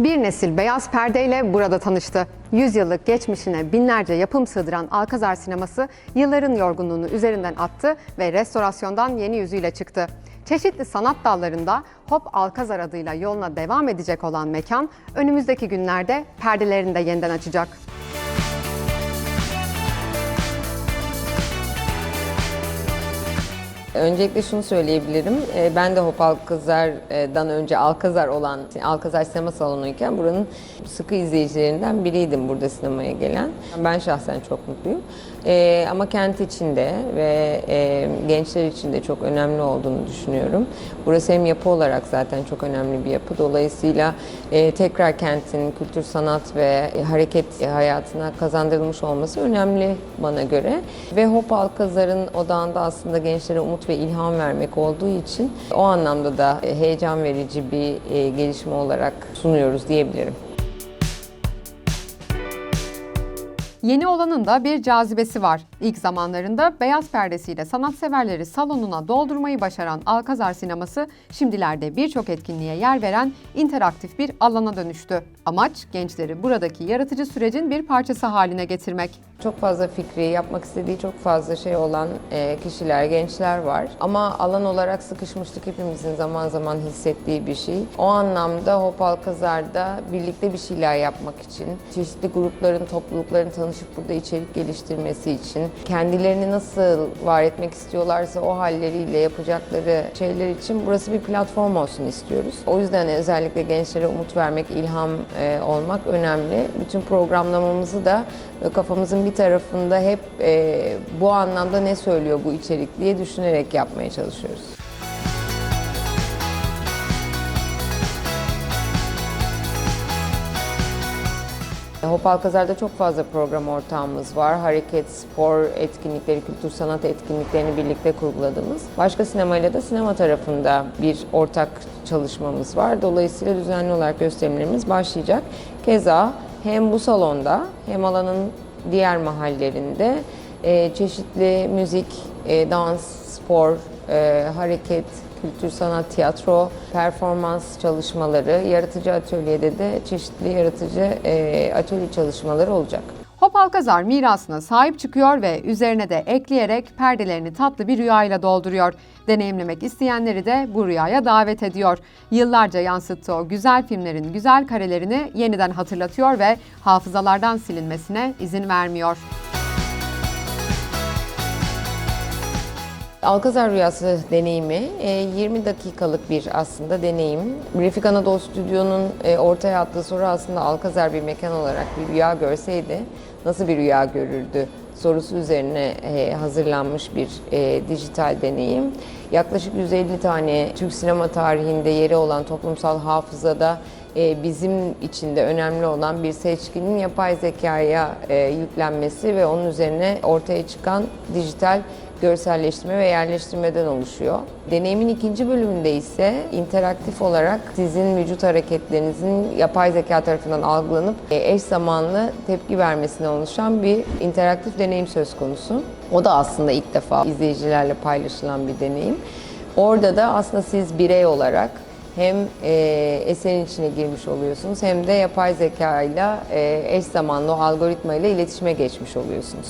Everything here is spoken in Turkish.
Bir nesil beyaz perdeyle burada tanıştı. Yüzyıllık geçmişine binlerce yapım sığdıran Alkazar sineması yılların yorgunluğunu üzerinden attı ve restorasyondan yeni yüzüyle çıktı. Çeşitli sanat dallarında Hop Alkazar adıyla yoluna devam edecek olan mekan önümüzdeki günlerde perdelerini de yeniden açacak. Öncelikle şunu söyleyebilirim. Ee, Ben de Hop Alkazar'dan önce Alkazar olan Alkazar Sinema Salonu'yken buranın sıkı izleyicilerinden biriydim burada sinemaya gelen. Ben şahsen çok mutluyum. Ee, Ama kent içinde ve e, gençler için de çok önemli olduğunu düşünüyorum. Burası hem yapı olarak zaten çok önemli bir yapı. Dolayısıyla e, tekrar kentin kültür, sanat ve hareket hayatına kazandırılmış olması önemli bana göre. Ve Hop Alkazar'ın odağında aslında gençlere umut ve ilham vermek olduğu için o anlamda da heyecan verici bir e, gelişme olarak sunuyoruz diyebilirim. Yeni olanın da bir cazibesi var. İlk zamanlarında beyaz perdesiyle sanatseverleri salonuna doldurmayı başaran Alkazar sineması şimdilerde birçok etkinliğe yer veren interaktif bir alana dönüştü. Amaç gençleri buradaki yaratıcı sürecin bir parçası haline getirmek. Çok fazla fikri, yapmak istediği çok fazla şey olan e, kişiler, gençler var. Ama alan olarak sıkışmışlık hepimizin zaman zaman hissettiği bir şey. O anlamda Hop Alkazar'da birlikte bir şeyler yapmak için, çeşitli grupların, toplulukların tanışıp burada içerik geliştirmesi için, kendilerini nasıl var etmek istiyorlarsa o halleriyle yapacakları şeyler için burası bir platform olsun istiyoruz. O yüzden özellikle gençlere umut vermek, ilham e, olmak önemli. Bütün programlamamızı da ve kafamızın bir tarafında hep e, bu anlamda ne söylüyor bu içerik diye düşünerek yapmaya çalışıyoruz. Hop Alkazar'da çok fazla program ortağımız var. Hareket, spor etkinlikleri, kültür sanat etkinliklerini birlikte kurguladığımız. Başka sinemayla da sinema tarafında bir ortak çalışmamız var. Dolayısıyla düzenli olarak gösterimlerimiz başlayacak. Keza hem bu salonda hem alanın diğer mahallelerinde e, çeşitli müzik, e, dans, spor, e, hareket, kültür, sanat, tiyatro, performans çalışmaları, yaratıcı atölyede de çeşitli yaratıcı e, atölye çalışmaları olacak. Hop Alkazar mirasına sahip çıkıyor ve üzerine de ekleyerek perdelerini tatlı bir rüyayla dolduruyor. Deneyimlemek isteyenleri de bu rüyaya davet ediyor. Yıllarca yansıttığı o güzel filmlerin güzel karelerini yeniden hatırlatıyor ve hafızalardan silinmesine izin vermiyor. Alkazar Rüyası deneyimi e, 20 dakikalık bir aslında deneyim. Refik Anadolu Stüdyo'nun e, ortaya attığı soru aslında Alkazar bir mekan olarak bir rüya görseydi nasıl bir rüya görürdü sorusu üzerine e, hazırlanmış bir e, dijital deneyim. Yaklaşık 150 tane Türk sinema tarihinde yeri olan toplumsal hafızada e, bizim için de önemli olan bir seçkinin yapay zekaya e, yüklenmesi ve onun üzerine ortaya çıkan dijital görselleştirme ve yerleştirmeden oluşuyor. Deneyimin ikinci bölümünde ise interaktif olarak sizin vücut hareketlerinizin yapay zeka tarafından algılanıp e, eş zamanlı tepki vermesine oluşan bir interaktif deneyim söz konusu. O da aslında ilk defa izleyicilerle paylaşılan bir deneyim. Orada da aslında siz birey olarak hem e, eserin içine girmiş oluyorsunuz hem de yapay zeka ile eş zamanlı o algoritma ile iletişime geçmiş oluyorsunuz.